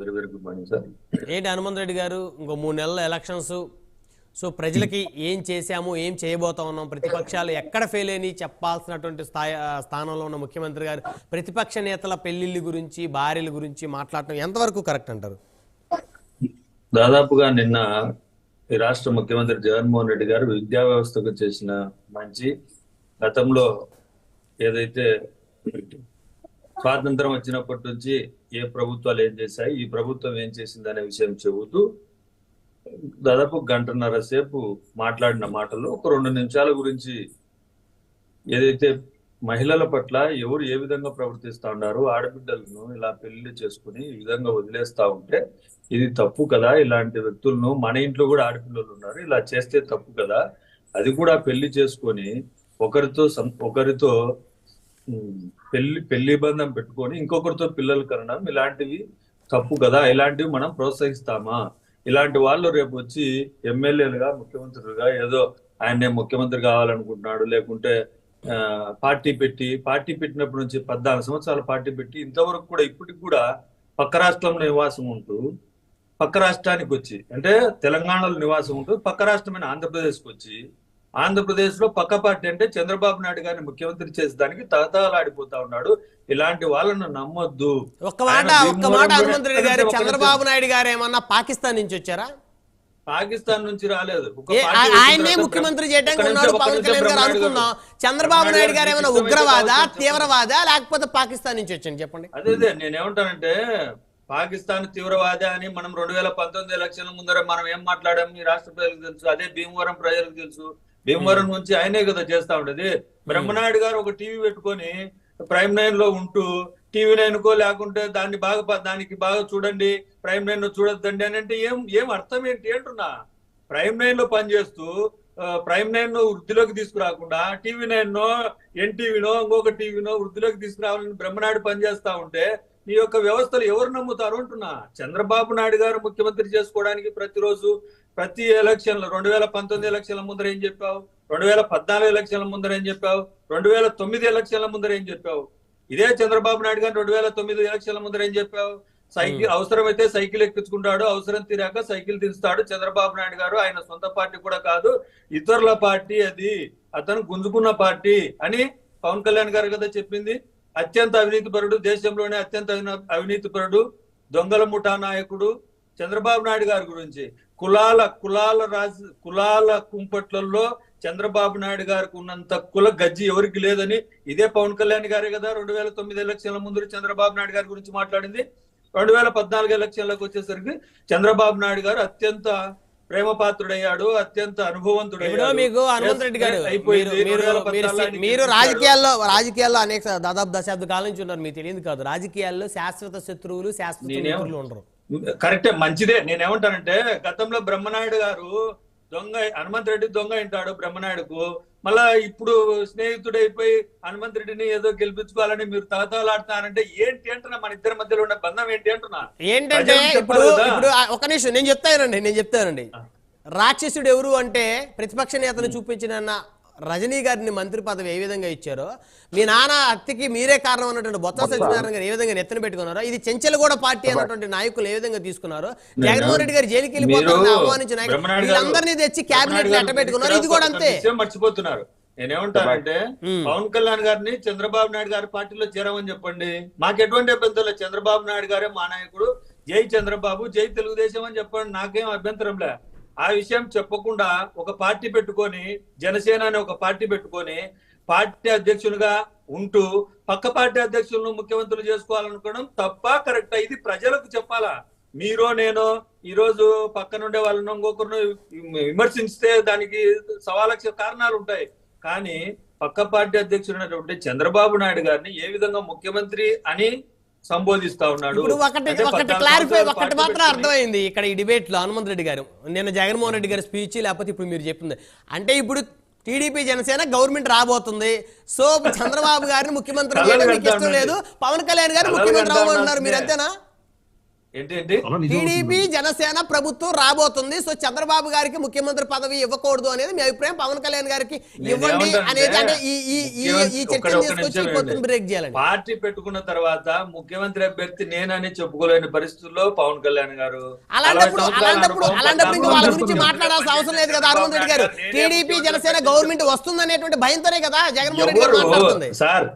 Very very good morning sir. ఏంటి హనుమంత్ రెడ్డి గారు? ఇంకో మూడు నెలల ఎలక్షన్స్. సో ప్రజలకి ఏం చేశాము ఏం చేయబోతా ఉన్నాం? ప్రతిపక్షాలు ఎక్కడ ఫెయిల్ అయినాయి? చెప్పాల్సినటువంటి స్థాయి స్థానంలో ఉన్న ముఖ్యమంత్రి గారు ప్రతిపక్ష నేతల పెళ్ళిళ్ళ గురించి భార్యల గురించి మాట్లాడటం ఎంతవరకు కరెక్ట్ అంటారు? దాదాపుగా నిన్న ఈ రాష్ట్ర ముఖ్యమంత్రి జగన్మోహన్ రెడ్డి గారు విద్యా వ్యవస్థకు చేసిన మంచి గతంలో ఏదైతే స్వాతంత్రం వచ్చినప్పటి నుంచి ఏ ప్రభుత్వాలు ఏం చేశాయి? ఈ ప్రభుత్వం ఏం చేసింది అనే విషయం చెబుతూ దాదాపు గంటన్నర సేపు మాట్లాడిన మాటల్లో ఒక రెండు నిమిషాల గురించి ఏదైతే మహిళల పట్ల ఎవరు ఏ విధంగా ప్రవర్తిస్తా ఉన్నారు ఆడబిడ్డలను ఇలా పెళ్ళి చేసుకుని ఈ విధంగా వదిలేస్తా ఉంటే ఇది తప్పు కదా? ఇలాంటి వ్యక్తులను మన ఇంట్లో కూడా ఆడపిల్లలు ఉన్నారు. ఇలా చేస్తే తప్పు కదా? అది కూడా పెళ్ళి చేసుకొని ఒకరితో సం- ఒకరితో పెళ్ళి పెళ్ళి బంధం పెట్టుకొని ఇంకొకరితో పిల్లలు కనడం ఇలాంటివి తప్పు కదా ఇలాంటివి మనం ప్రోత్సహిస్తామా? ఇలాంటి వాళ్ళు రేపు వచ్చి ఎమ్మెల్యేలుగా ముఖ్యమంత్రులుగా ఏదో ఆయనే ముఖ్యమంత్రి కావాలనుకుంటున్నాడు లేకుంటే ఆ, పార్టీ పెట్టి పార్టీ పెట్టినప్పటి నుంచి పద్నాలుగు సంవత్సరాలు పార్టీ పెట్టి ఇంతవరకు కూడా ఇప్పటికి కూడా పక్క రాష్ట్రంలో నివాసం ఉంటూ పక్క రాష్ట్రానికి వచ్చి అంటే తెలంగాణలో నివాసం ఉంటూ పక్క రాష్ట్రమైన ఆంధ్రప్రదేశ్కి వచ్చి ఆంధ్రప్రదేశ్లో పక్క పార్టీ అంటే చంద్రబాబు నాయుడు గారిని ముఖ్యమంత్రి చేసేదానికి తహతహలాడిపోతా ఉన్నాడు. ఇలాంటి వాళ్ళను నమ్మొద్దు. ఒక్క మాట ఆయన ఒక్క మాట గారు. చంద్రబాబు నాయుడు గారు ఏమన్నా పాకిస్తాన్ నుంచి వచ్చారా? పాకిస్తాన్ నుంచి రాలేదు. ఒక ఏ, పార్టీ ఆ- వచ్చిన ఆయన్నే తర్వాత ముఖ్యమంత్రి చేయడానికి ఉన్నాడు పవన్ కళ్యాణ్ గారు. అనుకుందాం. చంద్రబాబు నాయుడు గారు ఏమైనా ఉగ్రవాద. తీవ్రవాద లేకపోతే పాకిస్తాన్ నుంచి వచ్చాను చెప్పండి. అదే అదే నేనేమంటానంటే పాకిస్తాన్ తీవ్రవాద అని మనం రెండు వేల పంతొమ్మిది ఎలక్షన్ల ముందర మనం ఏం మాట్లాడాం? ఈ రాష్ట్ర ప్రజలకు తెలుసు అదే భీమవరం ప్రజలకు తెలుసు. భీమవరం నుంచి ఆయనే కదా చేస్తా ఉండేది బ్రహ్మనాయుడు గారు ఒక టీవీ పెట్టుకొని ప్రైమ్ నైన్లో ఉంటూ టీవీ నైన్ కో లేకుంటే దాన్ని బాగా దానికి బాగా చూడండి ప్రైమ్ నైన్లో చూడొద్దండి అని అంటే ఏం ఏం అర్థం ఏంటి అంటున్నా? ప్రైమ్ నైన్లో పనిచేస్తూ ప్రైమ్ నైన్ను వృద్ధిలోకి తీసుకురాకుండా టీవీ నైన్ నో ఎన్టీవీనో ఇంకొక టీవీనో వృద్ధిలోకి తీసుకురావాలని బ్రహ్మనాయుడు పనిచేస్తా ఉంటే ఈ యొక్క వ్యవస్థలు ఎవరు నమ్ముతారు అంటున్నా? చంద్రబాబు నాయుడు గారు ముఖ్యమంత్రి చేసుకోవడానికి ప్రతిరోజు ప్రతి ఎలక్షన్లో రెండు వేల పంతొమ్మిది ఎలక్షన్ల ముందర ఏం చెప్పావు? రెండు వేల పద్నాలుగు ఎలక్షన్ల ముందర ఏం చెప్పావు? రెండు వేల తొమ్మిది ఎలక్షన్ల ముందర ఏం చెప్పావు? ఇదే చంద్రబాబు నాయుడు గారు రెండు వేల తొమ్మిది ఎలక్షన్ల ముందర ఏం చెప్పావు? సైకిల్ అవసరమైతే సైకిల్ ఎక్కించుకుంటాడు అవసరం తీరాక సైకిల్ దించుతాడు చంద్రబాబు నాయుడు గారు. ఆయన సొంత పార్టీ కూడా కాదు ఇతరుల పార్టీ అది. అతను గుంజుకున్న పార్టీ అని పవన్ కళ్యాణ్ గారు కదా చెప్పింది. అత్యంత అవినీతిపరుడు దేశంలోనే అత్యంత అవినీతిపరుడు దొంగల ముఠా నాయకుడు చంద్రబాబు నాయుడు గారి గురించి. కులాల కులాల రాజ కులాల కుంపట్లలో చంద్రబాబు నాయుడు గారికి ఉన్నంత కుల గజ్జి ఎవరికి లేదని ఇదే పవన్ కళ్యాణ్ గారే కదా రెండు వేల తొమ్మిది ఎలక్షన్ల ముందు చంద్రబాబు నాయుడు గారి గురించి మాట్లాడింది. రెండు వేల పద్నాలుగు ఎలక్షన్లకు వచ్చేసరికి చంద్రబాబు నాయుడు గారు అత్యంత ప్రేమ పాత్రుడయ్యాడు అత్యంత అనుభవంతుడయ్యాడు మీకు హనుమంత్ రెడ్డి గారు. మీరు- మీరు- 2016 మీరు ఆయనకి మీరు గెలిపించాడు. రాజకీయాల్లో రాజకీయాల్లో అనేక దాదాపు దశాబ్ద కాలం నుంచి ఉన్నారు మీకు తెలియదు కాదు రాజకీయాల్లో శాశ్వత శత్రువులు శాశ్వత మిత్రులు ఉండరు కరెక్టే మంచిదే నేనేమంటానంటే గతంలో బ్రహ్మనాయుడు గారు దొంగ హనుమంత్ రెడ్డి దొంగ అంటాడు బ్రహ్మనాయుడుకు మళ్ళా ఇప్పుడు స్నేహితుడైపోయి హనుమంత్ రెడ్డిని ఏదో గెలిపించుకోవాలని మీరు తహతహలాడుతున్నారంటే ఏంటి అంటున్నా? మన ఇద్దరి మధ్యలో ఉన్న బంధం ఏంటి అంటున్నా? ఏంటంటే ఇప్పుడు. ఇప్పుడు ఒక నిమిషం నేను చెప్తానండి నేను చెప్తానండి రాక్షసుడు ఎవరు అంటే ప్రతిపక్ష నేతను చూపించిన రజనీ గారిని మంత్రి పదవి ఏ విధంగా ఇచ్చారో మీ నాన్న హత్యకి మీరే కారణం అన్నటువంటి బొత్స సత్యనారాయణ గారు ఏ విధంగా నెత్తిన పెట్టుకున్నారో ఇది చెంచలగూడ పార్టీ అన్నటువంటి నాయకులు ఏ విధంగా తీసుకున్నారో జగన్మోహన్ రెడ్డి గారు జైలుకి వెళ్ళిపోతారని మీరు ఆహ్వానించిన నాయకులు వీళ్ళందరినీ తెచ్చి క్యాబినెట్ గారు పెట్టుకున్నారు ఇది కూడా అంతే. మర్చిపోతున్నారు. నేనేమంటానంటే. పవన్ కళ్యాణ్ గారిని చంద్రబాబు నాయుడు గారి పార్టీలో చేరమని చెప్పండి. మాకు ఎటువంటి అభ్యంతరం లేదు. చంద్రబాబు నాయుడు గారే మా నాయకుడు. జై చంద్రబాబు జై తెలుగుదేశం అని చెప్పండి. నాకేం అభ్యంతరం లే. ఆ విషయం చెప్పకుండా ఒక పార్టీ పెట్టుకొని జనసేన అనే ఒక పార్టీ పెట్టుకొని పార్టీ అధ్యక్షులుగా ఉంటూ పక్క పార్టీ అధ్యక్షులను ముఖ్యమంత్రులు చేసుకోవాలనుకోవడం తప్ప కరెక్ట్? ఇది ప్రజలకు చెప్పాలా? మీరో నేను ఈ రోజు పక్కనుండే వాళ్ళను ఇంకొకరిని విమర్శించితే దానికి సవాలక్ష కారణాలు ఉంటాయి. కానీ పక్క పార్టీ అధ్యక్షుడైనటువంటి చంద్రబాబు నాయుడు గారిని ఏ విధంగా ముఖ్యమంత్రి అని సంబోధిస్తా ఉన్నాడు. ఇప్పుడు ఒకటి ఒకటి క్లారిఫై ఒకటి మాత్రం అర్థమైంది ఇక్కడ ఈ డిబేట్లో హనుమంత్ రెడ్డి గారు. నేను జగన్మోహన్ రెడ్డి గారి స్పీచ్ లేకపోతే ఇప్పుడు మీరు చెప్పింది. అంటే ఇప్పుడు టీడీపీ జనసేన గవర్నమెంట్ రాబోతుంది. సో చంద్రబాబు గారిని ముఖ్యమంత్రి కలలు చేయడం మీకు ఇష్టం కంటానండి. లేదు. పవన్ కళ్యాణ్ గారు ముఖ్యమంత్రి అవ్వమంటున్నారు మీరు అంతే. అంతేనా? టీడీపీ జనసేన ప్రభుత్వం రాబోతుంది. సో చంద్రబాబు గారికి ముఖ్యమంత్రి పదవి ఇవ్వకూడదు అనేది మీ అభిప్రాయం. పవన్ కళ్యాణ్ గారికి ఇవ్వండి అనేది అంటే ఈ చర్చను తీసుకొచ్చి. బ్రేక్ పార్టీ పెట్టుకున్న తర్వాత ముఖ్యమంత్రి అభ్యర్థి నేనని చెప్పుకోలేని పరిస్థితుల్లో పవన్ కళ్యాణ్ గారు అలాంటప్పుడు అలాంటప్పుడు అలాంటప్పుడు వాళ్ళ గురించి మాట్లాడాల్సిన అవసరం లేదు కదా హనుమంత్ రెడ్డి గారు. టీడీపీ జనసేన గవర్నమెంట్ వస్తుందనేటువంటి భయంతోనే కదా జగన్మోహన్ రెడ్డి గారు ఎవరు? మాట్లాడుతుంది. సార్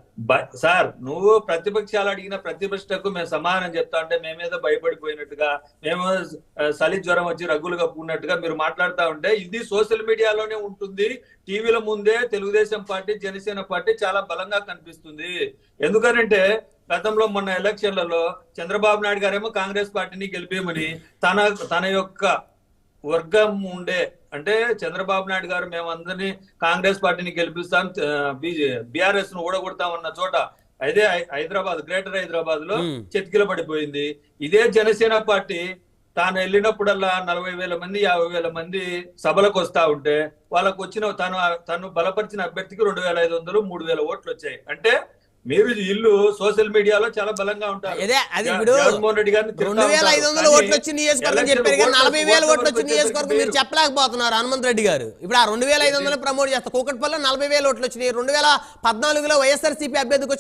సార్ నువ్వు ప్రతిపక్షాలు అడిగిన ప్రతి ప్రశ్నకు మేము సమాధానం చెప్తా అంటే మేమేదో భయపడిపోయినట్టుగా మేము చలి జ్వరం వచ్చి రగ్గులు కప్పుకున్నట్టుగా మీరు మాట్లాడుతా ఉంటే ఇది సోషల్ మీడియాలోనే ఉంటుంది. టీవీల ముందే తెలుగుదేశం పార్టీ జనసేన పార్టీ చాలా బలంగా కనిపిస్తుంది. ఎందుకనంటే గతంలో మొన్న ఎలక్షన్లలో చంద్రబాబు నాయుడు గారేమో కాంగ్రెస్ పార్టీని గెలిపేయమని తన తన యొక్క వర్గం ఉండే అంటే చంద్రబాబు నాయుడు గారు మేమందరినీ కాంగ్రెస్ పార్టీని గెలిపిస్తాం బిఆర్ఎస్ను ఊడగొడతామన్న చోట అయితే హై- హైదరాబాద్ గ్రేటర్ హైదరాబాద్లో. చెతికిల పడిపోయింది ఇదే జనసేన పార్టీ తాను వెళ్ళినప్పుడల్లా నలభై వేల మంది యాభై వేల మంది సభలకు వస్తా ఉంటే వాళ్ళకు వచ్చిన తను తను బలపరిచిన అభ్యర్థికి రెండు వేల ఐదు వందలు మూడు వేల ఓట్లు వచ్చాయి అంటే మీరు ఇల్లు సోషల్ మీడియాలో చాలా బలంగా ఉంటారు. అదే అది ఇప్పుడు రెండు వేల ఐదు వందల ఉంటారు. ఓట్లు వచ్చి నియోజకవర్గం ఎలక్షన్ చెప్పారు కానీ నలభై వేల ఓట్ల ఓట్లు వచ్చి వరకు నియోజకవర్గం మీరు చెప్పలేకపోతున్నారు హనుమంత్ రెడ్డి గారు. ఇప్పుడు ఆ రెండు వేల ఐదు వందలు ప్రమోట్ చేస్తారు కూకట్పల్లిలో నలభై వేల ఓట్లు వచ్చినాయి. రెండు వేల పద్నాలుగులో వైఎస్ఆర్ సిపి అభ్యర్థికి